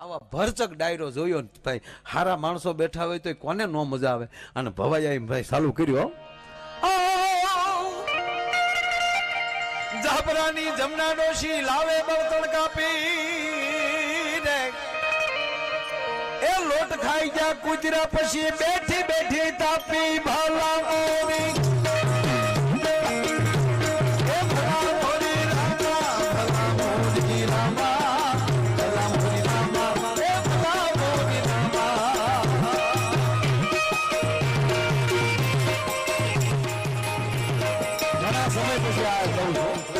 આવા ભરચક ડાયરો જોયો ભાઈ, હારા માણસો બેઠા હોય તો કોને નો મજા આવે? અને ભવાઈ ભાઈ ચાલુ કર્યો જાબરાની જમના ડોશી લાવે બળતણ કાપી એ લોટ ખાઈ ગયા કુતરા પછી બેઠી બેઠી તાપી ભાલા મોરી São Beneficiários, vamos. lá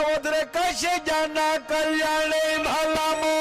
उधर कश जाना कल्याण भला मो